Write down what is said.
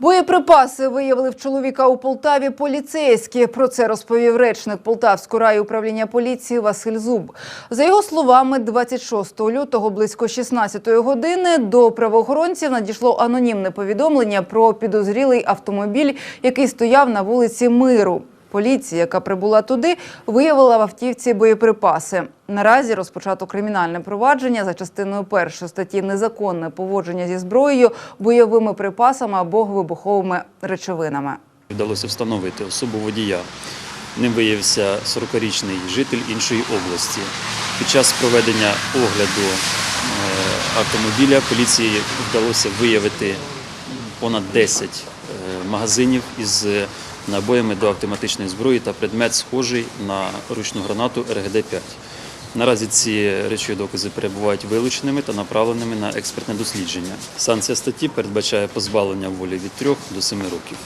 Боєприпаси виявили в чоловіка у Полтаві поліцейські. Про це розповів речник Полтавського райуправління поліції Василь Зуб. За його словами, 26 лютого близько 16 години до правоохоронців надійшло анонімне повідомлення про підозрілий автомобіль, який стояв на вулиці Миру. Поліція, яка прибула туди, виявила в автівці боєприпаси. Наразі розпочато кримінальне провадження за частиною першої статті незаконне поводження зі зброєю, бойовими припасами або вибуховими речовинами. Вдалося встановити особу водія. Ним виявився 40-річний житель іншої області. Під час проведення огляду е, автомобіля поліції вдалося виявити понад 10 е, магазинів із набоями до автоматичної зброї та предмет схожий на ручну гранату РГД-5. Наразі ці речові докази перебувають вилученими та направленими на експертне дослідження. Санкція статті передбачає позбавлення волі від 3 до 7 років.